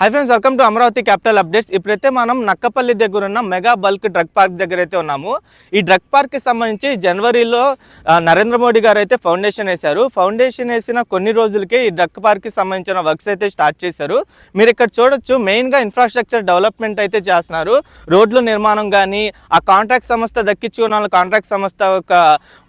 Hi friends welcome to Amaravati capital updates ఇప్పుడైతే మనం నక్కపల్లి దగ్గర ఉన్న మెగా బల్క్ డ్రగ్ పార్క్ దగ్గర అయితే ఉన్నాము. ఈ డ్రగ్ పార్క్కి సంబంధించి జనవరిలో నరేంద్ర మోడీ గారు అయితే ఫౌండేషన్ వేశారు. ఫౌండేషన్ వేసిన కొన్ని రోజులకే ఈ డ్రగ్ పార్క్కి సంబంధించిన వర్క్స్ అయితే స్టార్ట్ చేశారు. మీరు ఇక్కడ చూడొచ్చు మెయిన్గా ఇన్ఫ్రాస్ట్రక్చర్ డెవలప్మెంట్ అయితే చేస్తున్నారు. రోడ్ల నిర్మాణం కానీ ఆ కాంట్రాక్ట్ సంస్థ దక్కించుకున్న వాళ్ళ కాంట్రాక్ట్ సంస్థ ఒక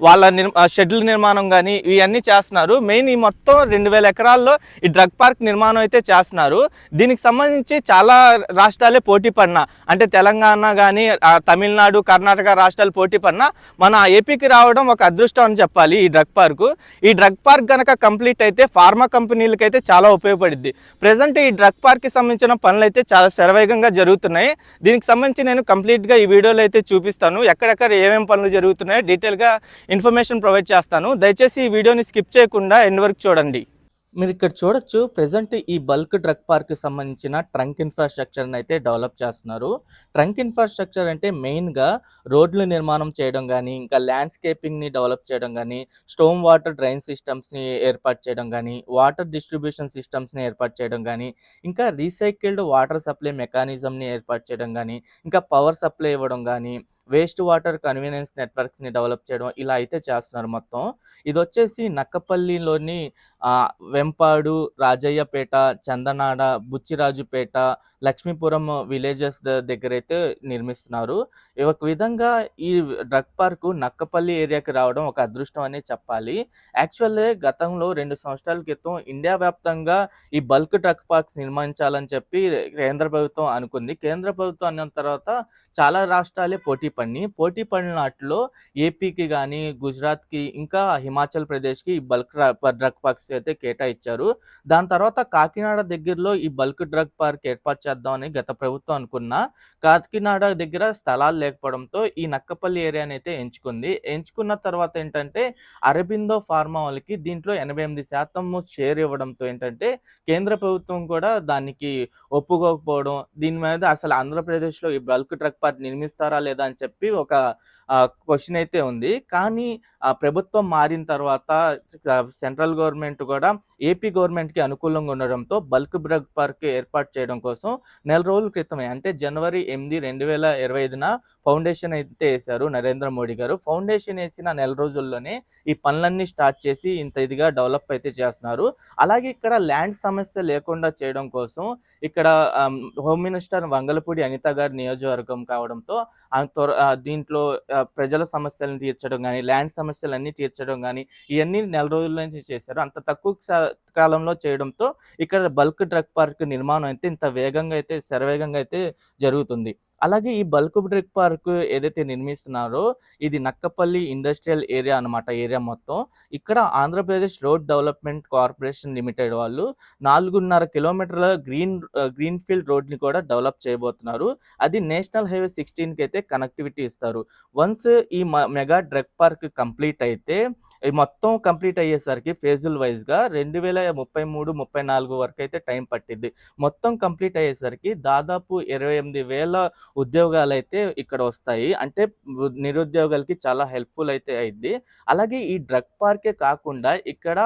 వాళ్ళ షెడ్యూల్ నిర్మాణం కానీ ఇవన్నీ చేస్తున్నారు. మెయిన్ ఈ మొత్తం రెండు వేల ఎకరాల్లో ఈ డ్రగ్ పార్క్ నిర్మాణం అయితే చేస్తున్నారు. దీనికి సంబంధించి చాలా రాష్ట్రాలే పోటీ పడినా అంటే తెలంగాణ కానీ తమిళనాడు కర్ణాటక రాష్ట్రాలు పోటీ పడినా మన ఏపీకి రావడం ఒక అదృష్టం అని చెప్పాలి ఈ డ్రగ్ పార్కు. ఈ డ్రగ్ పార్క్ కనుక కంప్లీట్ అయితే ఫార్మా కంపెనీలకైతే అయితే చాలా ఉపయోగపడుద్ది. ప్రజెంట్ ఈ డ్రగ్ పార్క్కి సంబంధించిన పనులు అయితే చాలా శరవేగంగా జరుగుతున్నాయి. దీనికి సంబంధించి నేను కంప్లీట్గా ఈ వీడియోలో అయితే చూపిస్తాను. ఎక్కడెక్కడ ఏమేమి పనులు జరుగుతున్నాయో డీటెయిల్గా ఇన్ఫర్మేషన్ ప్రొవైడ్ చేస్తాను. దయచేసి ఈ వీడియోని స్కిప్ చేయకుండా ఎన్ని వరకు చూడండి. మీరు ఇక్కడ చూడొచ్చు ప్రజెంట్ ఈ బల్క్ డ్రగ్ పార్క్ సంబంధించిన ట్రంక్ ఇన్ఫ్రాస్ట్రక్చర్ని అయితే డెవలప్ చేస్తున్నారు. ట్రంక్ ఇన్ఫ్రాస్ట్రక్చర్ అంటే మెయిన్గా రోడ్లు నిర్మాణం చేయడం కానీ ఇంకా ల్యాండ్స్కేపింగ్ని డెవలప్ చేయడం కానీ స్టోమ్ వాటర్ డ్రైన్ సిస్టమ్స్ని ఏర్పాటు చేయడం కానీ వాటర్ డిస్ట్రిబ్యూషన్ సిస్టమ్స్ని ఏర్పాటు చేయడం కానీ ఇంకా రీసైకిల్డ్ వాటర్ సప్లై మెకానిజంని ఏర్పాటు చేయడం కానీ ఇంకా పవర్ సప్లై ఇవ్వడం కానీ వేస్ట్ వాటర్ కన్వీనియన్స్ నెట్వర్క్స్ని డెవలప్ చేయడం ఇలా అయితే చేస్తున్నారు మొత్తం. ఇది వచ్చేసి నక్కపల్లిలోని వెంపాడు రాజయ్యపేట చందనాడ బుచ్చిరాజుపేట లక్ష్మీపురం విలేజెస్ దగ్గర అయితే నిర్మిస్తున్నారు. ఈ ఒక విధంగా ఈ డ్రగ్ పార్కు నక్కపల్లి ఏరియాకి రావడం ఒక అదృష్టం అనే చెప్పాలి. యాక్చువల్లీ గతంలో రెండు సంవత్సరాల క్రితం ఇండియా వ్యాప్తంగా ఈ బల్క్ డ్రగ్ పార్క్స్ నిర్మించాలని చెప్పి కేంద్ర ప్రభుత్వం అనుకుంది. కేంద్ర ప్రభుత్వం అన్న తర్వాత చాలా రాష్ట్రాలే పోటీ పడి పోటీ పడిన వాటిలో ఏపీకి కానీ గుజరాత్కి ఇంకా హిమాచల్ ప్రదేశ్కి ఈ బల్క్ డ్రగ్ పార్క్స్ అయితే కేటాయించారు దాని తర్వాత కాకినాడ దగ్గరలో ఈ బల్క్ డ్రగ్ పార్క్ ఏర్పాటు చేద్దామని గత ప్రభుత్వం అనుకున్న కాకినాడ దగ్గర స్థలాలు లేకపోవడంతో ఈ నక్కపల్లి ఏరియాని అయితే ఎంచుకుంది. ఎంచుకున్న తర్వాత ఏంటంటే అరబిందో ఫార్మా వాళ్ళకి దీంట్లో ఎనభై ఎనిమిది శాతం షేర్ ఇవ్వడంతో ఏంటంటే కేంద్ర ప్రభుత్వం కూడా దానికి ఒప్పుకోకపోవడం దీని మీద అసలు ఆంధ్రప్రదేశ్లో ఈ బల్క్ ట్రక్ పార్క్ నిర్మిస్తారా లేదా అని చెప్పి చెప్పి ఒక క్వశ్చన్ అయితే ఉంది. కానీ ఆ ప్రభుత్వం మారిన తర్వాత సెంట్రల్ గవర్నమెంట్ కూడా ఏపీ గవర్నమెంట్కి అనుకూలంగా ఉండడంతో బల్క్ డ్రగ్ పార్క్ ఏర్పాటు చేయడం కోసం నెల రోజుల క్రితమే అంటే జనవరి ఎనిమిది రెండు వేల ఇరవై ఐదున ఫౌండేషన్ అయితే వేశారు నరేంద్ర మోడీ గారు. ఫౌండేషన్ వేసిన నెల రోజుల్లోనే ఈ పనులన్నీ స్టార్ట్ చేసి ఇంత ఇదిగా డెవలప్ అయితే చేస్తున్నారు. అలాగే ఇక్కడ ల్యాండ్ సమస్య లేకుండా చేయడం కోసం ఇక్కడ హోమ్ మినిస్టర్ వంగలపూడి అనిత గారి నియోజకవర్గం కావడంతో త్వర- దీంట్లో ప్రజల సమస్యలను తీర్చడం కానీ ల్యాండ్ సమస్యలన్నీ తీర్చడం కానీ ఇవన్నీ నెల రోజుల నుంచి చేశారు. అంత తక్కువ కాలంలో చేయడంతో ఇక్కడ బల్క్ డ్రగ్ పార్క్ నిర్మాణం అయితే ఇంత వేగంగా అయితే శరవేగంగా అయితే జరుగుతుంది. అలాగే ఈ బల్క్ బ్రిక్ పార్క్ ఏదైతే నిర్మిస్తున్నారో ఇది నక్కపల్లి ఇండస్ట్రియల్ ఏరియా అన్నమాట ఏరియా మొత్తం. ఇక్కడ Andhra Pradesh road development corporation limited వాళ్ళు నాలుగున్నర కిలోమీటర్ల గ్రీన్ గ్రీన్ ఫీల్డ్ రోడ్ని కూడా డెవలప్ చేయబోతున్నారు. అది నేషనల్ హైవే సిక్స్టీన్కి అయితే కనెక్టివిటీ ఇస్తారు. వన్స్ ఈ మ- మెగా డ్రగ్ పార్క్ కంప్లీట్ అయితే ఈ మొత్తం కంప్లీట్ అయ్యేసరికి ఫేజుల్ వైజ్గా రెండు వేల ముప్పై మూడు ముప్పై నాలుగు వరకు అయితే టైం పట్టింది మొత్తం కంప్లీట్ అయ్యేసరికి దాదాపు ఇరవై ఎనిమిది వేల ఉద్యోగాలు అయితే ఇక్కడ వస్తాయి. అంటే నిరుద్యోగులకి చాలా హెల్ప్ఫుల్ అయితే అయింది అలాగే ఈ డ్రగ్ పార్కే కాకుండా ఇక్కడ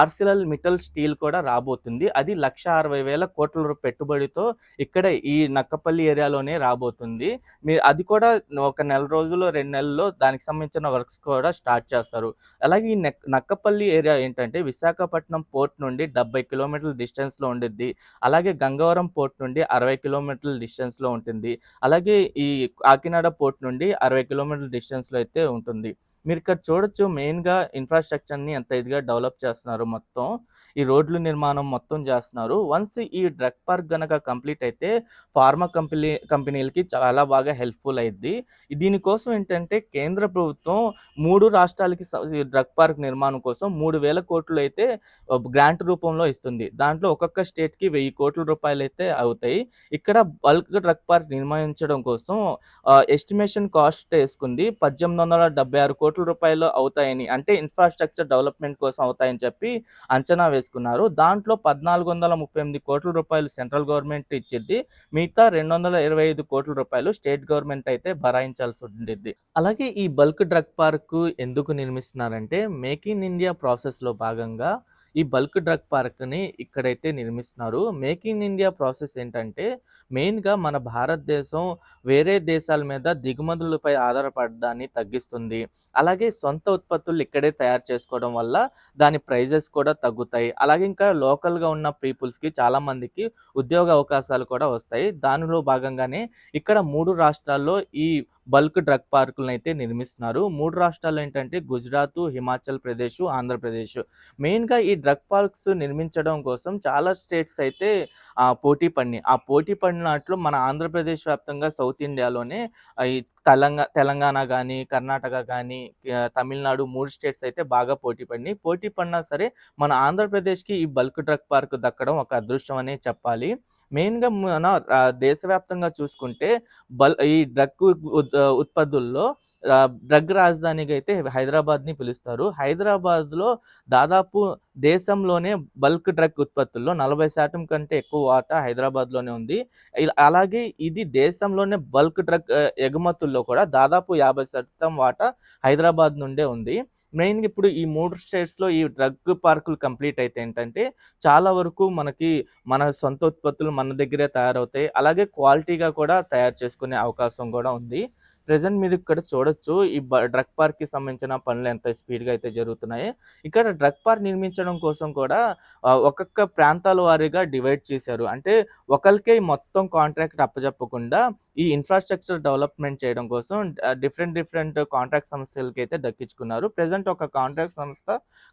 ఆర్సిలల్ మిటల్ స్టీల్ కూడా రాబోతుంది. అది లక్ష అరవై వేల కోట్ల పెట్టుబడితో ఇక్కడ ఈ నక్కపల్లి ఏరియాలోనే రాబోతుంది. మీరు అది కూడా ఒక నెల రోజులు రెండు నెలల్లో దానికి సంబంధించిన వర్క్స్ కూడా స్టార్ట్ చేస్తారు. అలా అలాగే ఈ నెక్ నక్కపల్లి ఏరియా ఏంటంటే విశాఖపట్నం పోర్ట్ నుండి డెబ్బై కిలోమీటర్ల డిస్టెన్స్లో ఉండిద్ది. అలాగే గంగవరం పోర్ట్ నుండి అరవై కిలోమీటర్ల డిస్టెన్స్లో ఉంటుంది. అలాగే ఈ కాకినాడ పోర్ట్ నుండి అరవై కిలోమీటర్ల డిస్టెన్స్లో అయితే ఉంటుంది. మీరు ఇక్కడ చూడొచ్చు మెయిన్గా ఇన్ఫ్రాస్ట్రక్చర్ని ఎంత ఇదిగా డెవలప్ చేస్తున్నారు మొత్తం. ఈ రోడ్లు నిర్మాణం మొత్తం చేస్తున్నారు. వన్స్ ఈ డ్రగ్ పార్క్ గనక కంప్లీట్ అయితే ఫార్మా కంపెనీ కంపెనీలకి చాలా బాగా హెల్ప్ఫుల్ అయింది దీనికోసం ఏంటంటే కేంద్ర ప్రభుత్వం మూడు రాష్ట్రాలకి స- ఈ డ్రగ్ పార్క్ నిర్మాణం కోసం మూడు వేల కోట్లు అయితే గ్రాంట్ రూపంలో ఇస్తుంది. దాంట్లో ఒక్కొక్క స్టేట్కి వెయ్యి కోట్ల రూపాయలు అయితే అవుతాయి. ఇక్కడ బల్క్ డ్రగ్ పార్క్ నిర్మించడం కోసం ఎస్టిమేషన్ కాస్ట్ వేసుకుంది పద్దెనిమిది వందల డెబ్బై ఆరు కోట్లు కోట్ల రూపాయలు అవుతాయని అంటే ఇన్ఫ్రాస్ట్రక్చర్ డెవలప్మెంట్ కోసం అవుతాయని చెప్పి అంచనా వేసుకున్నారు. దాంట్లో పద్నాలుగు వందల ముప్పై ఎనిమిది కోట్ల రూపాయలు సెంట్రల్ గవర్నమెంట్ ఇచ్చింది మిగతా రెండు వందల ఇరవై ఐదు కోట్ల రూపాయలు స్టేట్ గవర్నమెంట్ అయితే భరాయించాల్సి ఉండిద్ది. అలాగే ఈ బల్క్ డ్రగ్ పార్క్ ఎందుకు నిర్మిస్తున్నారంటే మేక్ ఇన్ ఇండియా ప్రాసెస్లో భాగంగా ఈ బల్క్ డ్రగ్ పార్క్ని ఇక్కడైతే నిర్మిస్తున్నారు. మేక్ ఇన్ ఇండియా ప్రాసెస్ ఏంటంటే మెయిన్గా మన భారతదేశం వేరే దేశాల మీద దిగుమతులపై ఆధారపడడాన్ని తగ్గిస్తుంది. అలాగే సొంత ఉత్పత్తులు ఇక్కడే తయారు చేసుకోవడం వల్ల దాని ప్రైజెస్ కూడా తగ్గుతాయి. అలాగే ఇంకా లోకల్గా ఉన్న పీపుల్స్కి చాలామందికి ఉద్యోగ అవకాశాలు కూడా వస్తాయి. దానిలో భాగంగానే ఇక్కడ మూడు రాష్ట్రాల్లో ఈ బల్క్ డ్రగ్ పార్కులను అయితే నిర్మిస్తున్నారు. మూడు రాష్ట్రాలు ఏంటంటే గుజరాత్ హిమాచల్ ప్రదేశ్ ఆంధ్రప్రదేశ్. మెయిన్గా ఈ డ్రగ్ పార్క్స్ నిర్మించడం కోసం చాలా స్టేట్స్ అయితే పోటీ పడినాయి. ఆ పోటీ పడినట్లు మన ఆంధ్రప్రదేశ్ వ్యాప్తంగా సౌత్ ఇండియాలోనే ఈ తెలంగాణ తెలంగాణ కానీ కర్ణాటక కానీ తమిళనాడు మూడు స్టేట్స్ అయితే బాగా పోటీ పడినాయి. పోటీ పడినా సరే మన ఆంధ్రప్రదేశ్కి ఈ బల్క్ డ్రగ్ పార్క్ దక్కడం ఒక అదృష్టం అనే చెప్పాలి. మెయిన్గా మన దేశవ్యాప్తంగా చూసుకుంటే బల్ ఈ డ్రగ్ ఉత్పత్తుల్లో డ్రగ్ రాజధానిగా అయితే హైదరాబాద్ని పిలుస్తారు. హైదరాబాద్లో దాదాపు దేశంలోనే బల్క్ డ్రగ్ ఉత్పత్తుల్లో నలభై శాతం కంటే ఎక్కువ వాటా హైదరాబాద్లోనే ఉంది. అలాగే ఇది దేశంలోనే బల్క్ డ్రగ్ ఎగుమతుల్లో కూడా దాదాపు యాభై శాతం వాటా హైదరాబాద్ నుండే ఉంది. మెయిన్గా ఇప్పుడు ఈ మూడు స్టేట్స్లో ఈ డ్రగ్ పార్కులు కంప్లీట్ అయితే ఏంటంటే చాలా వరకు మనకి మన సొంత ఉత్పత్తులు మన దగ్గరే తయారవుతాయి. అలాగే క్వాలిటీగా కూడా తయారు చేసుకునే అవకాశం కూడా ఉంది. ప్రజెంట్ మీరు ఇక్కడ చూడొచ్చు ఈ బ డ్రగ్ పార్క్కి సంబంధించిన పనులు ఎంత స్పీడ్గా అయితే జరుగుతున్నాయి. ఇక్కడ డ్రగ్ పార్క్ నిర్మించడం కోసం కూడా ఒక్కొక్క ప్రాంతాల వారీగా డివైడ్ చేశారు. అంటే ఒకరికే మొత్తం కాంట్రాక్ట్ అప్పచెప్పకుండా ఈ ఇన్ఫ్రాస్ట్రక్చర్ డెవలప్మెంట్ చేయడం కోసం డిఫరెంట్ డిఫరెంట్ కాంట్రాక్ట్ సంస్థలకి అయితే దక్కించుకున్నారు. ప్రజెంట్ ఒక కాంట్రాక్ట్ సంస్థ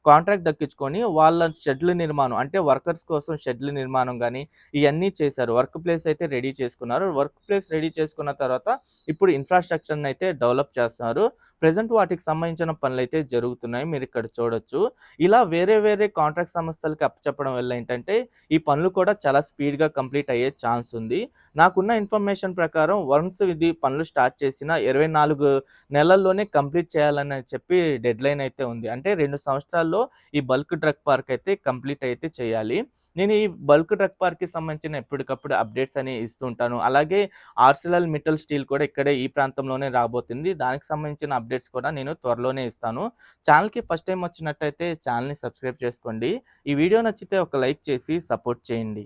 కాంట్రాక్ట్ దక్కించుకొని వాళ్ళ షెడ్ల నిర్మాణం అంటే వర్కర్స్ కోసం షెడ్ల నిర్మాణం కానీ ఇవన్నీ చేశారు. వర్క్ ప్లేస్ అయితే రెడీ చేసుకున్నారు. వర్క్ ప్లేస్ రెడీ చేసుకున్న తర్వాత ఇప్పుడు ఇన్ఫ్రాస్ట్రక్చర్ని అయితే డెవలప్ చేస్తున్నారు. ప్రజెంట్ వాటికి సంబంధించిన పనులు అయితే జరుగుతున్నాయి. మీరు ఇక్కడ చూడొచ్చు. ఇలా వేరే వేరే కాంట్రాక్ట్ సంస్థలకి అప్పచెప్పడం వల్ల ఏంటంటే ఈ పనులు కూడా చాలా స్పీడ్గా కంప్లీట్ అయ్యే ఛాన్స్ ఉంది. నాకున్న ఇన్ఫర్మేషన్ ప్రకారం ప్రకారం వన్స్ ఇది పనులు స్టార్ట్ చేసిన ఇరవై నాలుగు నెలల్లోనే కంప్లీట్ చేయాలని చెప్పి డెడ్ లైన్ అయితే ఉంది. అంటే రెండు సంవత్సరాల్లో ఈ బల్క్ డ్రగ్ పార్క్ అయితే కంప్లీట్ అయితే చేయాలి. నేను ఈ బల్క్ డ్రగ్ పార్క్కి సంబంధించిన ఎప్పటికప్పుడు అప్డేట్స్ అని ఇస్తుంటాను. అలాగే ఆర్సిలల్ మిటల్ స్టీల్ కూడా ఇక్కడే ఈ ప్రాంతంలోనే రాబోతుంది. దానికి సంబంధించిన అప్డేట్స్ కూడా నేను త్వరలోనే ఇస్తాను. ఛానల్కి ఫస్ట్ టైం వచ్చినట్టయితే ఛానల్ని సబ్స్క్రైబ్ చేసుకోండి. ఈ వీడియో నచ్చితే ఒక లైక్ చేసి సపోర్ట్ చేయండి.